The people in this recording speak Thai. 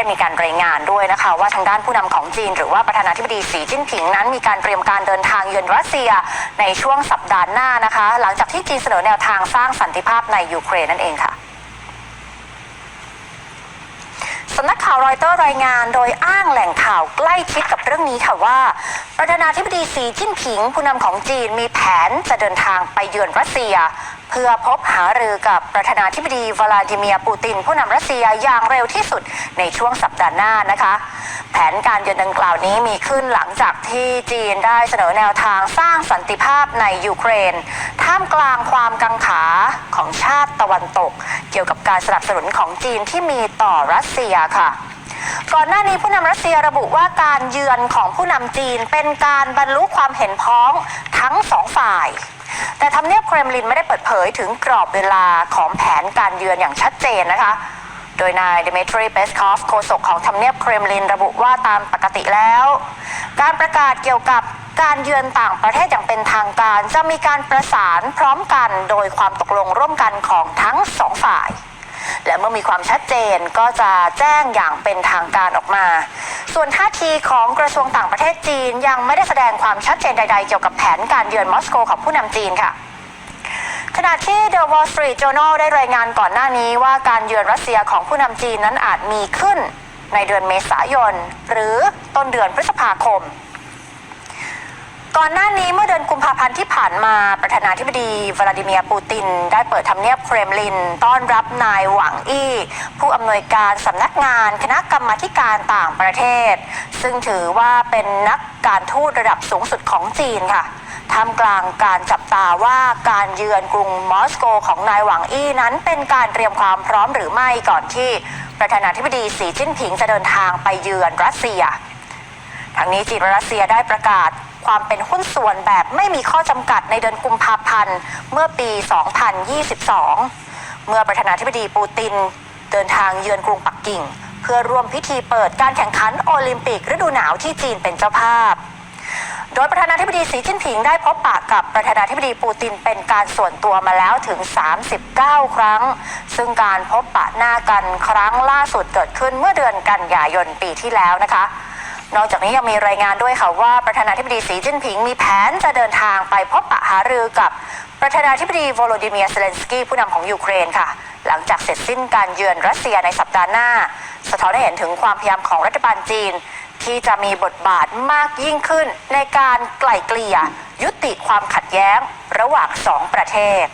ศมีการรายงานด้วยนะคะว่าทางด้านผู้นำของจีน หรือว่าประธานาธิบดีสีจิ้นผิงนั้น มีการเตรียมการเดินทางเยือนรัสเซียในช่วงสัปดาห์หน้านะคะ หลังจากที่จีนเสนอแนวทางสร้างสันติภาพในยูเครนนั่นเองค่ะสำนักข่าวรอยเตอร์รายงานโดยอ้างแหล่งข่าวใกล้ชิดกับเรื่องนี้ค่ะว่า ประธานาธิบดีสีจิ้นผิงผู้นำของจีนมีแผผนจะเดินทางไปเยือนรัสเซีย เพื่อพบหารือกับประธานาธิบดีวลาดิเมียร์ปูติน ผู้นำรัสเซียอย่างเร็วที่สุดในช่วงสัปดาห์หน้านะคะ แผนการเยือนดังกล่าวนี้มีขึ้นหลังจากที่จีนได้เสนอแนวทางสร้างสันติภาพในยูเครน ท่ามกลางความกังขาของชาติตะวันตก เกี่ยวกับการสนับสนุนของจีนที่มีต่อรัสเซียค่ะ ก่อนหน้านี้ผู้นำรัสเซียระบุว่าการเยือนของผู้นำจีนเป็นการบรรลุความเห็นพ้องทั้งสองฝ่าย แต่ทำเนียบเครมลินไม่ได้เปิดเผยถึงกรอบเวลาของแผนการเยือนอย่างชัดเจนนะคะโดยนายเดิมิทรีเปสคอฟโฆษกของทำเนียบเครมลินระบุว่าตามปกติแล้ว การประกาศเกี่ยวกับการเยือนต่างประเทศอย่างเป็นทางการ จะมีการประสานพร้อมกันโดยความตกลงร่วมกันของทั้งสองฝ่าย เมื่อมีความชัดเจนก็จะแจ้งอย่างเป็นทางการออกมา ส่วนท่าทีของกระทรวงต่างประเทศจีนยังไม่ได้แสดงความชัดเจนใด ๆ เกี่ยวกับแผนการเยือนมอสโกของผู้นำจีนค่ะขณะที่ The Wall Street Journal ได้รายงานก่อนหน้านี้ว่าการเยือนรัสเซียของผู้นำจีนนั้นอาจมีขึ้นในเดือนเมษายน หรือต้นเดือนพฤษภาคม ก่อนหน้านี้เมื่อเดือนกุมภาพันธ์ที่ผ่านมาประธานาธิบดีวลาดิเมียร์ปูติน ได้เปิดทำเนียบเครมลิน ต้อนรับนายหวังอี้ ผู้อำนวยการสำนักงานคณะกรรมาการต่างประเทศ ซึ่งถือว่าเป็นนักการทูตระดับสูงสุดของจีนค่ะท่ามกลางการจับตาว่าการเยือนกรุงมอสโกของนายหวังอี้นั้นเป็นการเตรียมความพร้อมหรือไม่ก่อนที่ประธานาธิบดีสีจิ้นผิงจะเดินทางไปเยือนรัสเซียทั้งนี้จีนและรัสเซียได้ประกาศ ความเป็นหุ้นส่วนแบบไม่มีข้อจำกัดในเดือนกุมภาพันธ์ เมื่อปี 2022 เมื่อประธานาธิบดีปูติน เดินทางเยือนกรุงปักกิ่ง เพื่อร่วมพิธีเปิดการแข่งขันโอลิมปิกฤดูหนาวที่จีนเป็นเจ้าภาพ โดยประธานาธิบดีสีจิ้นผิงได้พบปะกับประธานาธิบดีปูตินเป็นการส่วนตัวมาแล้วถึง 39 ครั้ง ซึ่งการพบปะหน้ากันครั้งล่าสุดเกิดขึ้นเมื่อเดือนกันยายนปีที่แล้วนะคะ นอกจากนี้ยังมีรายงานด้วยค่ะว่าประธานาธิบดีสีจิ้นผิงมีแผนจะเดินทางไปพบปะหารือกับประธานาธิบดีโวโลดิเมียร์เซเลนสกี้ผู้นำของยูเครนค่ะ หลังจากเสร็จสิ้นการเยือนรัสเซียในสัปดาห์หน้า สะท้อนให้เห็นถึงความพยายามของรัฐบาลจีน ที่จะมีบทบาทมากยิ่งขึ้นในการไกล่เกลี่ย ยุติความขัดแย้งระหว่างสองประเทศ